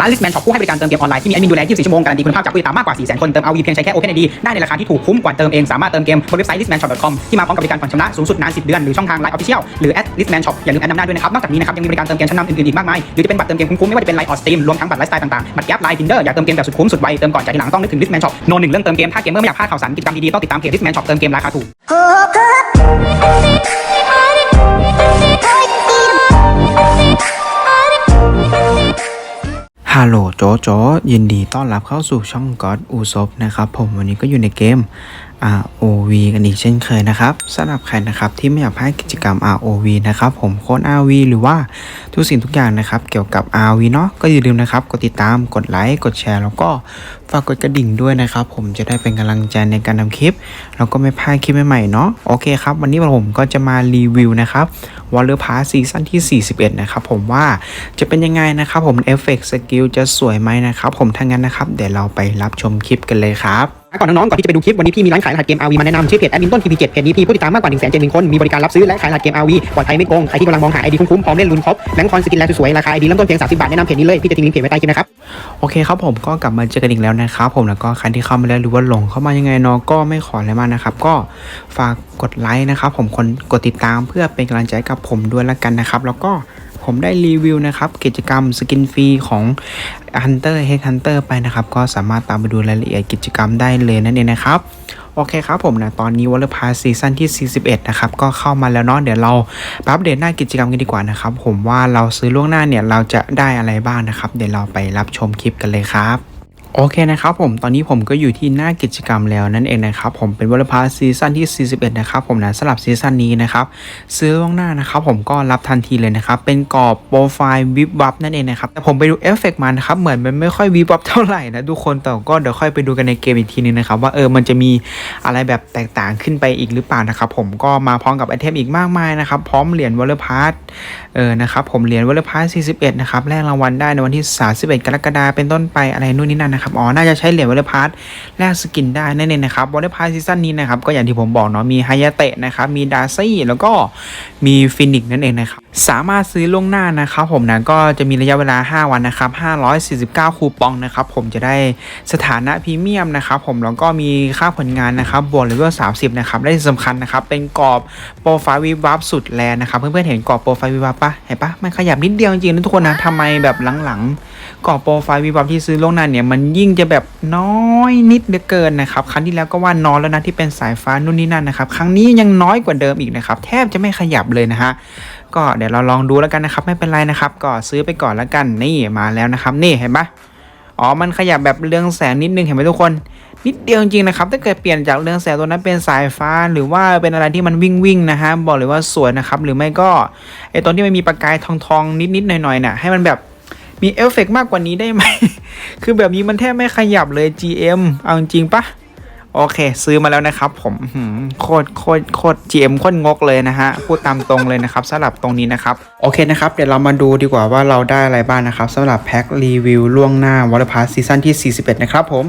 ร้าน Listman Shop ผู้ให้บริการเติมเกมออนไลน์ที่มีแอดมินดูแล 24 ชั่วโมง การันตีคุณภาพจากผู้ติดตามมากกว่า 400,000 คน เติมเอาวีเพียงใช้แค่ OpenID ได้ในราคาที่ถูกคุ้มกว่าเติมเอง สามารถเติมเกมบนเว็บไซต์ listmanshop.com ที่มาพร้อมกับบริการผ่อนชำระสูงสุดนาน 10 เดือน หรือช่องทาง Line Official หรือแอด @listman shop อย่าลืมแอดนำหน้าด้วยนะครับ นอกจากนี้นะครับยังมีบริการเติมเกมชั้นนำอื่นๆอีกมากมาย หรือจะเป็นบัตรเติมเกมคุ้มๆไม่ว่าจะเป็น Line or Steam รวมทั้งบัตรไลฟ์สไตล์ต่างๆบัตรแก๊ป Line Tinder อยากเติมเกมแบบสุดคุ้มสุดไวเติมก่อนจ่ายทีหลังต้องนึกถึง Listman Shop โนหนึ่งเรื่องเติมเกมถ้าเกมเมอร์ไม่อยากพลาดข่าวสารกิจกรรมดีๆต้องติดตามเพจ Listman Shop เติมเกมราคาถูก ฮัลโหลโจโจยินดีต้อนรับเข้าสู่ช่อง God อูซบนะครับผมวันนี้ก็อยู่ในเกม ROV กันอีกเช่นเคยนะครับสำหรับใครนะครับที่ไม่อยากพลาดกิจกรรม ROV นะครับผมโค้ด RV หรือว่าทุกสิ่งทุกอย่างนะครับเกี่ยวกับ RV เนาะก็อย่าลืมนะครับกดติดตามกดไลค์กดแชร์ แล้วก็ฝากกดกระดิ่งด้วยนะครับผมจะได้เป็นกำลังใจในการทำคลิป แล้วก็ไม่พลาดคลิปใหม่ๆเนาะโอเคครับวันนี้ผมก็จะมารีวิวนะครับวอลเลอร์พาร์ซีซั่นที่ 41 นะครับผมว่าจะเป็นยังไงนะครับผมเอฟเฟกต์สกิลจะสวยไหมนะครับผมถ้างั้นนะครับเดี๋ยวเราไปรับชมคลิปกันเลยครับ ก่อนน้องๆก่อนที่จะไปดูคลิปวันนี้พี่มีร้านขายรหัสเกม RV มาแนะนำชื่อเพจแอดมินต้น TP7 เพจนี้พี่ผู้ติดตามมากกว่า1 7 0 0 0 0คนมีบริการรับซื้อและขายรหัสเกม RV ปลอดภัยไม่โกงใครที่กำลังมองหาไอดีคุ้มๆพร้อมเล่นลุ้นครบแบงค์คอนสกินแลนด์สวยๆราคาไอดีเริ่มต้นเพียง30บาทแนะนำเพจนี้เลยพี่จะทิ้งลิงก์เพจไว้ใต้คลิปนะครับโอเคครับผมก็กลับมาเจอกันอีกแล้วนะครับผมแล้วก็ใครที่เข้ามาแล้วหรือว่าหลงเข้ามายังไงเนาะก็ไม่ขออะไรมากนะครับก็ฝากกดไลค์นะครับผมคนกดติดตามเพื่อเป็นกำลังใจกับผมด้วยละกันนะครับแล้วก็ ผมได้รีวิวนะครับ กิจกรรมสกินฟรีของ Hunter Head Hunter ไปนะครับ ก็สามารถตามไปดูรายละเอียดกิจกรรมได้เลยนั่นเองนะครับโอเคครับผมนะตอนนี้วอลเลย์พาซีซั่นที่ 41 นะครับ ก็เข้ามาแล้วเนาะเดี๋ยวเราปอัปเดตหน้ากิจกรรมกันดีกว่านะครับ ผมว่าเราซื้อล่วงหน้าเนี่ยเราจะได้อะไรบ้างนะครับ เดี๋ยวเราไปรับชมคลิปกันเลยครับ โอเคนะครับผมตอนนี้ผมก็อยู่ที่หน้ากิจกรรมแล้วนั่นเองนะครับผมเป็นวอลเลย์พาซีซั่นที่ 41 นะครับผมนะสำหรับซีซั่นนี้นะครับซื้อล่วงหน้านะครับผมก็รับทันทีเลยนะครับเป็นกรอบโปรไฟล์วิบวับนั่นเองนะครับแต่ผมไปดูเอฟเฟกต์มานะครับเหมือนมันไม่ค่อยวิบวับเท่าไหร่นะทุกคนแต่ก็เดี๋ยวค่อยไปดูกันในเกมอีกทีนึงนะครับว่าเออมันจะมีอะไรแบบแตกต่างขึ้นไปอีกหรือเปล่านะครับผมก็มาพร้อมกับไอเทมอีกมากมายนะครับพร้อมเหรียญวอลเลย์พาสเออนะครับผมเหรียญวอลพาส41 นะครับแลกรางวัลได้ในวันที่ 31 กรกฎาคมเป็นต้นไปอะไรนู่นนี่นั่นนะครับอ๋อน่าจะใช้เหรียญวอลเลย์พาสแลกสกินได้นั่นเองนะครับวอลเลย์พาสซีซั่นนี้นะครับก็อย่างที่ผมบอกเนาะมีไฮยาเตะนะครับมีดาซี่แล้วก็มีฟินิกนั่นเองนะครับสามารถซื้อล่วงหน้านะครับผมนะก็จะมีระยะเวลา 5 วันนะครับ549 คูปองนะครับผมจะได้สถานะพรีเมียมนะครับผมแล้วก็มีค่าผลงานนะครับบวกเลเวล30นะครับและที่สำคัญนะครับเป็นกรอบโปรไฟล์วิบวับสุดแรงนะครับเพื่อนๆเห็นกรอบโปรไฟล์วิบวับปะเห็นปะมันขยับนิดเดียวจริงๆนะทุกคนนะทำไมแบบหลังๆ กรอบโปรไฟล์วิบวับที่ซื้อล่วงหน้าเนี่ยมันยิ่งจะแบบน้อยนิดเหลือเกินนะครับครั้งที่แล้วก็ว่าน้อยแล้วนะที่เป็นสายฟ้านู่นนี่นั่นนะครับครั้งนี้ยังน้อยกว่าเดิมอีกนะครับแทบจะไม่ขยับเลยนะฮะก็เดี๋ยวเราลองดูแล้วกันนะครับไม่เป็นไรนะครับก็ซื้อไปก่อนแล้วกันนี่มาแล้วนะครับนี่เห็นปะอ๋อ มันขยับแบบเรืองแสงนิดนึงเห็นไหมทุกคน นิดเดียวจริงๆนะครับ ถ้าเกิดเปลี่ยนจากเรืองแสงตัวนั้นเป็นสายฟ้า หรือว่าเป็นอะไรที่มันวิ่งวิ่งนะฮะ บอกเลยว่าสวยนะครับ หรือไม่ก็ไอตอนที่มันมีประกายทองๆนิดๆหน่อยๆน่ะ ให้มันแบบ มีเอฟเฟกต์มากกว่านี้ได้ไหม คือแบบนี้มันแทบไม่ขยับเลย GM เอาจริงปะโอเค ซื้อมาแล้วนะครับ ผมโคตรโคตรโคตร GM โคตรงกเลยนะฮะ พูดตามตรงเลยนะครับสำหรับตรงนี้นะครับ โอเคนะครับ เดี๋ยวเรามาดูดีกว่าว่าเราได้อะไรบ้างนะครับสำหรับแพ็ครีวิวล่วงหน้าวอลพาสซีซั่นที่ 41 นะครับผม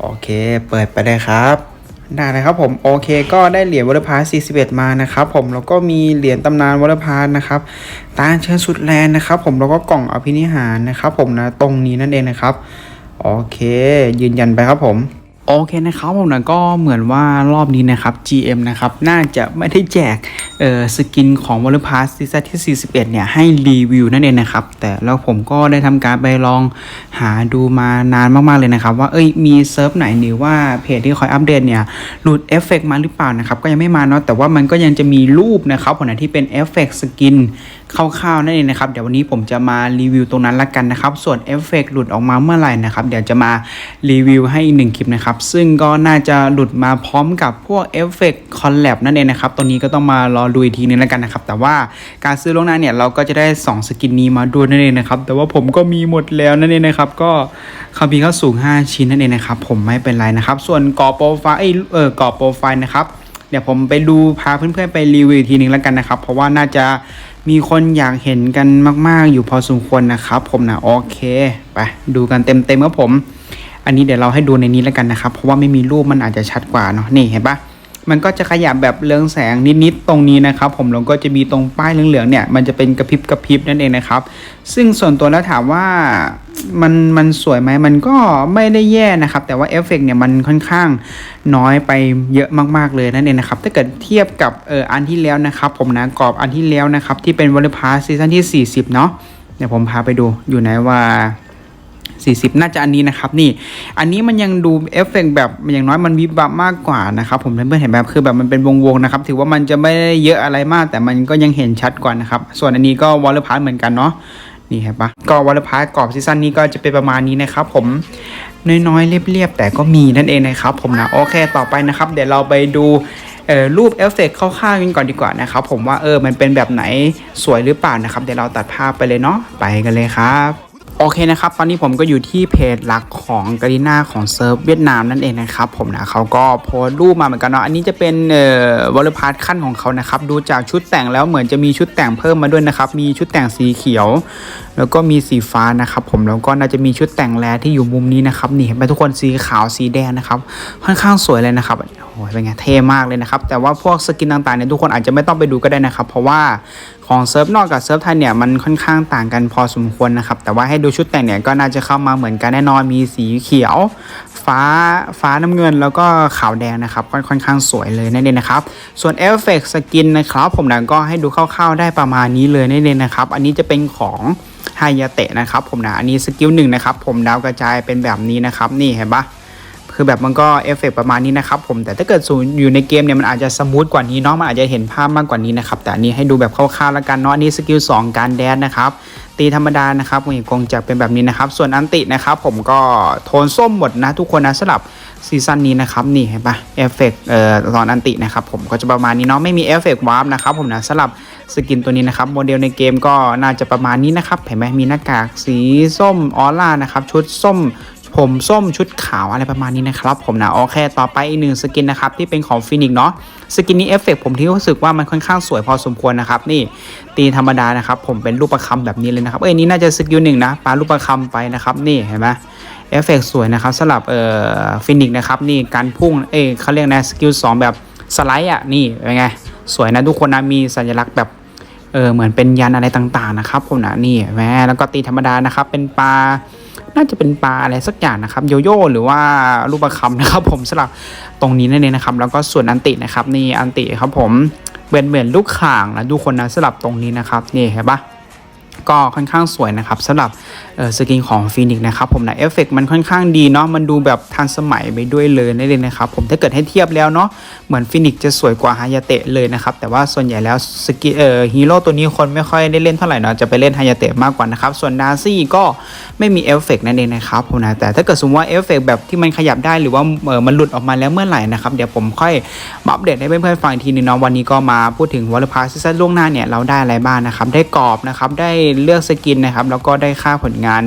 โอเค เปิดไปเลยครับ ได้เลยครับผมโอเคก็ได้เหรียญวอลพาส41 มานะครับผมแล้วก็มีเหรียญตำนานวอลพาสนะครับตาเชิญสุดแลนนะครับผมแล้วก็กล่องอภินิหารนะครับผมนะตรงนี้นั่นเองนะครับโอเค ยืนยันไปครับผม โอเคนะครับผมนะก็เหมือนว่ารอบนี้นะครับ GM นะครับ น่าจะไม่ได้แจกเอ่อสกินของวอลเลย์พาสซีซั่นที่ 41 เนี่ยให้รีวิวนั่นเองนะครับ แต่แล้วผมก็ได้ทำการไปลองหาดูมานานมาก ๆ เลยนะครับ ว่าเอ้ยมีเซิร์ฟไหนหรือว่าเพจที่คอยอัปเดตเนี่ยหลุดเอฟเฟกมาหรือเปล่านะครับ ก็ยังไม่มาเนาะแต่ว่ามันก็ยังจะมีรูปนะครับผมนะที่เป็นเอฟเฟกสกิน คร่าวๆนั่นเองนะครับเดี๋ยววันนี้ผมจะมารีวิวตรงนั้นละกันนะครับ ส่วนเอฟเฟกหลุดออกมาเมื่อไหร่นะครับเดี๋ยวจะมารีวิวให้อีกหนึ่งคลิปนะครับ ซึ่งก็น่าจะหลุดมาพร้อมกับพวกเอฟเฟกคอลแลบนั่นเองนะครับตัวนี้ก็ต้องมารอดูอีกทีนึงแล้วกันนะครับ แต่ว่าการซื้อล่วงหน้าเนี่ยเราก็จะได้ 2 สกินนี้มาด้วยนั่นเองนะครับแต่ว่าผมก็มีหมดแล้วนั่นเองนะครับก็คาบีเขาสูง 5 ชิ้นนั่นเองนะครับผมไม่เป็นไรนะครับ ส่วนกรอบโปรไฟล์เอยเอกรอบโปรไฟล์นะครับเดี๋ยวผมไปดูพาเพื่อนๆไปรีวิวทีนึงแล้วกันนะครับ เพราะว่าน่าจะ มีคนอยากเห็นกันมาก ๆ อยู่พอสมควรนะครับ ผมนะโอเคไปดูกันเต็มๆครับผม อันนี้เดี๋ยวเราให้ดูในนี้แล้วกันนะครับ เพราะว่าไม่มีรูปมันอาจจะชัดกว่าเนาะนี่เห็นปะ มันก็จะขยับแบบเรืองแสงนิดๆตรงนี้นะครับ ผมแล้วก็จะมีตรงป้ายเหลืองๆเนี่ยมันจะเป็นกระพริบกระพริบนั่นเองนะครับ ซึ่งส่วนตัวแล้วถามว่ามันมันสวยไหมมันก็ไม่ได้แย่นะครับ แต่ว่าเอฟเฟกต์เนี่ยมันค่อนข้างน้อยไปเยอะมากๆเลยนั่นเองนะครับ ถ้าเกิดเทียบกับเอออันที่แล้วนะครับ ผมนะกรอบอันที่แล้วนะครับ ที่เป็นวอลเลย์พาสซีซั่นที่ 40 เนาะเดี๋ยวผมพาไปดูอยู่ไหนว่า 40 น่าจะอันนี้นะครับนี่อันนี้มันยังดูเอฟเฟกต์แบบอย่างน้อยมันวิบวับมากกว่านะครับผมเพื่อนๆเห็นแบบคือแบบมันเป็นวงๆนะครับถือว่ามันจะไม่ได้เยอะอะไรมาก แต่มันก็ยังเห็นชัดกว่านะครับส่วนอันนี้ก็วอลเลย์พาร์เหมือนกันเนาะนี่เห็นปะก็วอลเลย์พาร์กรอบซีซั่นนี้ก็จะเป็นประมาณนี้นะครับผมน้อยๆเรียบๆแต่ก็มีนั่นเองนะครับผมนะโอเคต่อไปนะครับ เดี๋ยวเราไปดูรูปเอฟเฟกต์คร่าวๆกันก่อนดีกว่านะครับผมว่าเออมันเป็นแบบไหนสวยหรือเปล่านะครับ เดี๋ยวเราตัดภาพไปเลยเนาะไปกันเลยครับ โอเคนะครับ ตอนนี้ผมก็อยู่ที่เพจหลักของกาลิน่าของเซิร์ฟเวียดนามนั่นเองนะครับผมนะเขาก็โพสต์รูปมาเหมือนกันเนาะอันนี้จะเป็นเอ่อวอลเลย์พาร์ทขั้นของเขานะครับ ดูจากชุดแต่งแล้วเหมือนจะมีชุดแต่งเพิ่มมาด้วยนะครับ มีชุดแต่งสีเขียว แล้วก็มีสีฟ้านะครับผมแล้วก็น่าจะมีชุดแต่งแรที่อยู่มุมนี้นะครับนี่เห็นไหมทุกคนสีขาวสีแดงนะครับค่อนข้างสวยเลยนะครับโอ้โหเป็นไงเท่มากเลยนะครับแต่ว่าพวกสกินต่างๆเนี่ยทุกคนอาจจะไม่ต้องไปดูก็ได้นะครับ เพราะว่าของเซิร์ฟนอกกับเซิร์ฟไทยเนี่ยมันค่อนข้างต่างกันพอสมควรนะครับ แต่ว่าให้ดูชุดแต่งเนี่ยก็น่าจะเข้ามาเหมือนกันแน่นอนมีสีเขียว ฟ้าฟ้าน้ำเงินแล้วก็ขาวแดงนะครับก็ค่อนข้างสวยเลยนั่นเองนะครับ ส่วนเอฟเฟกต์สกินนะครับ ผมนะก็ให้ดูคร่าวๆได้ประมาณนี้เลยนั่นเองนะครับ อันนี้จะเป็นของไฮยาเตะนะครับ ผมนะอันนี้สกิลหนึ่งนะครับ ผมดาวกระจายเป็นแบบนี้นะครับ นี่เห็นปะ คือแบบมันก็เอฟเฟกต์ประมาณนี้นะครับผมแต่ถ้าเกิดสูอยู่ในเกมเนี่ยมันอาจจะสมูทกว่านี้เนาะมันอาจจะเห็นภาพมากกว่านี้นะครับแต่อันนี้ให้ดูแบบคร่าวๆแล้วกันเนาะอันนี้สกิล2การแดนนะครับตีธรรมดานะครับผมคงจะเป็นแบบนี้นะครับ ส่วนอันตินะครับผมก็โทนส้มหมดนะทุกคนนะสำหรับซีซั่นนี้นะครับนี่เห็นปะเอฟเฟกต์เอ่อตอนอันตินะครับผมก็จะประมาณนี้เนาะไม่มีเอฟเฟกต์วาร์ปนะครับผมนะสำหรับสกินตัวนี้นะครับโมเดลในเกมก็น่าจะประมาณนี้นะครับเห็นไหมมีหน้ากากสีส้มออร่านะครับชุดส้ม ผมส้มชุดขาวอะไรประมาณนี้นะครับ ผมนะโอเค ต่อไปอีกหนึ่งสกินนะครับที่เป็นของฟินิกเนาะสกินนี้เอฟเฟกผมที่รู้สึกว่ามันค่อนข้างสวยพอสมควรนะครับ นี่ตีธรรมดานะครับ ผมเป็นรูปประคำแบบนี้เลยนะครับเอ้ยนี่น่าจะสกิลหนึ่งนะปารูปประคำไปนะครับนี่เห็นไหมเอฟเฟกสวยนะครับสำหรับเอ่อฟินิกนะครับนี่การพุ่งเอ้ยเขาเรียกนะสกิลสองแบบสไลด์อะนี่เป็นไงสวยนะทุกคนนะมีสัญลักษณ์แบบเออเหมือนเป็นยันอะไรต่างๆนะครับผมนะนี่แหมแล้วก็ตีธรรมดานะครับเป็นปลา น่าจะเป็นปลาอะไรสักอย่างนะครับโยโย่หรือว่ารูปประคำนะครับ ผมสลับตรงนี้นั่นเองนะครับ แล้วก็ส่วนอันตินะครับนี่อันติครับผมเป็นเหมือนลูกข่างนะดูคนนะสลับตรงนี้นะครับนี่เห็นปะ ก็ค่อนข้างสวยนะครับสำหรับสกินของฟีนิกนะครับผมนะเอฟเฟกมันค่อนข้างดีเนาะมันดูแบบทันสมัยไปด้วยเลยนั่นเองนะครับผมถ้าเกิดให้เทียบแล้วเนาะเหมือนฟีนิกจะสวยกว่าฮายาเตะเลยนะครับแต่ว่าส่วนใหญ่แล้วสกิเออฮีโร่ตัวนี้คนไม่ค่อยได้เล่นเท่าไหร่เนาะจะไปเล่นฮายาเตะมากกว่านะครับส่วนดาร์ซี่ก็ไม่มีเอฟเฟกนั่นเองนะครับผมนะแต่ถ้าเกิดสมมติว่าเอฟเฟกแบบที่มันขยับได้หรือว่าเออมันหลุดออกมาแล้วเมื่อไหร่นะครับเดี๋ยวผมค่อยมาอัปเดตให้เพื่อนๆฟังอีกทีนึงเนาะวันนี้ก็มาพูดถึงวอลเลย์พาสซีซั่นล่วงหน้าเนี่ยเราได้อะไรบ้างนะครับได้กรอบนะครับได้เลือกสกินนะครับ แล้วก็ได้ค่าผลงาน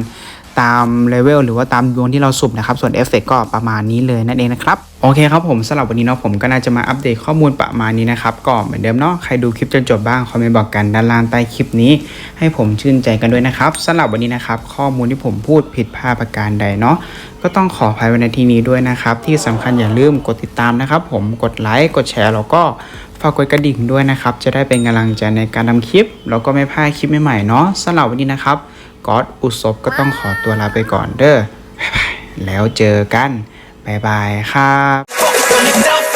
ตามเลเวลหรือว่าตามดวงที่เราสุ่มนะครับ ส่วนเอฟเฟกก็ประมาณนี้เลยนั่นเองนะครับโอเคครับผมสำหรับวันนี้เนาะผมก็น่าจะมาอัปเดตข้อมูลประมาณนี้นะครับก็เหมือนเดิมเนาะใครดูคลิปจนจบบ้างคอมเมนต์บอกกันด้านล่างใต้คลิปนี้ ให้ผมชื่นใจกันด้วยนะครับสำหรับวันนี้นะครับข้อมูลที่ผมพูดผิดพลาดประการใดเนาะก็ต้องขออภัยในที่นี้ด้วยนะครับที่สำคัญอย่าลืมกดติดตามนะครับผมกดไลค์กดแชร์แล้วก็ ฝากกดกระดิ่งด้วยนะครับ จะได้เป็นกำลังใจในการทำคลิป แล้วก็ไม่พลาดคลิปใหม่ๆเนาะสำหรับวันนี้นะครับก๊อตอุศบก็ต้องขอตัวลาไปก่อนเด้อบายแล้วเจอกัน บ๊ายบายครับ